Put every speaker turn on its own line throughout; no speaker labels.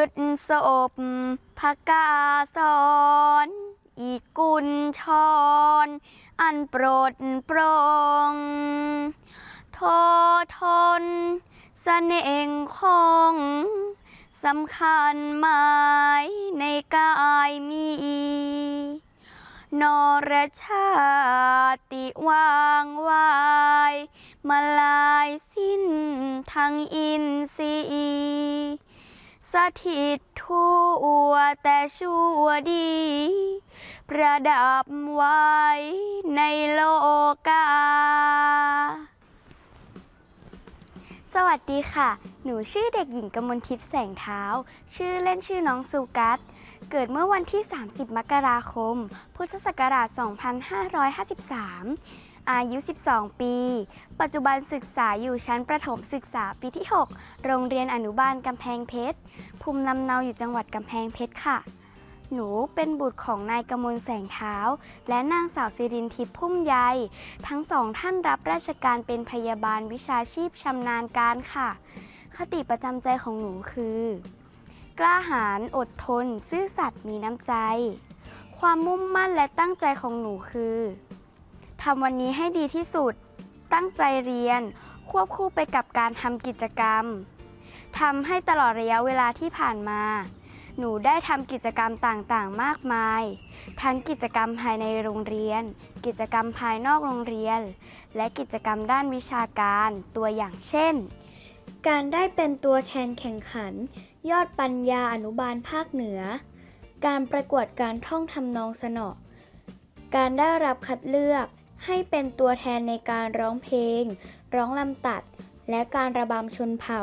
รึดศพพกาสอนอีกุลชอนอันโปรดปรงโททนเสน่ห์ของสำคัญหมายในกายมี นรชาติวางวายมาลายสิ้นทางอินทรีย์ สถิตทั่วแต่ชั่วดี ประดับไว้ในโลกา สวัสดีค่ะ หนูชื่อเด็กหญิงกมลทิพย์แสงเท้า ชื่อเล่นชื่อน้องสุกัสเกิดเมื่อวันที่ 30 มกราคม พุทธศักราช 2553 อายุ 12 ปี ปัจจุบันศึกษาอยู่ชั้นประถมศึกษาปีที่ 6 โรงเรียนอนุบาลกำแพงเพชร ภูมิลำเนาอยู่จังหวัดกำแพงเพชรค่ะ หนูเป็นบุตรของนายกมลแสงเท้า และนางสาวสิรินทิพย์พุ่มใย ทั้งสองท่านรับราชการเป็นพยาบาลวิชาชีพชำนาญการค่ะ คติประจำใจของหนูคือ กล้าหาญอดทน ซื่อสัตย์มีน้ำใจ ความมุ่งมั่นและตั้งใจของหนูคือ ทำวันนี้ให้ดีที่สุด ตั้งใจเรียน ควบคู่ไปกับการทำกิจกรรมทำให้ตลอดระยะเวลาที่ผ่านมา หนูได้ทำกิจกรรมต่างๆ มากมาย ทั้งกิจกรรมภายในโรงเรียน กิจกรรมภายนอกโรงเรียน และกิจกรรมด้านวิชาการ ตัวอย่างเช่น
การได้เป็นตัวแทนแข่งขัน ยอดปัญญาอนุบาลภาคเหนือ การประกวดการท่องทำนองสนอการได้รับคัดเลือก ให้เป็นตัวแทนในการร้องเพลง ร้องลำตัด และการระบำชนเผ่า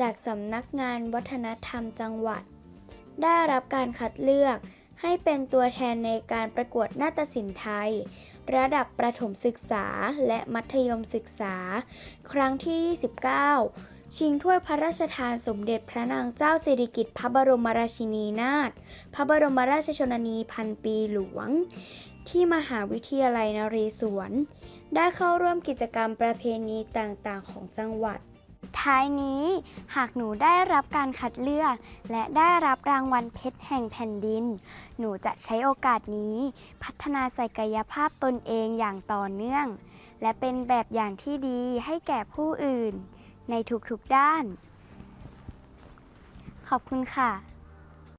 จากสำนักงานวัฒนธรรมจังหวัด ได้รับการคัดเลือก ให้เป็นตัวแทนในการประกวดนาฏศิลป์ไทย ระดับประถมศึกษาและมัธยมศึกษา ครั้งที่ 29ชิงถ้วยพระราชทานสมเด็จพระนางเจ้าสิริกิติ์พระบรมราชินีนาถ พระบรมราชชนนีพันปีหลวง ที่มหาวิทยาลัยนเรศวร ได้เข้าร่วมกิจกรรมประเพณีต่างๆ ของจังหวัด
ท้ายนี้หากหนูได้รับการคัดเลือก และได้รับรางวัลเพชรแห่งแผ่นดิน หนูจะใช้โอกาสนี้ พัฒนาศักยภาพตนเองอย่างต่อเนื่อง และเป็นแบบอย่างที่ดีให้แก่ผู้อื่น ในทุกๆด้าน ขอบคุณค่ะ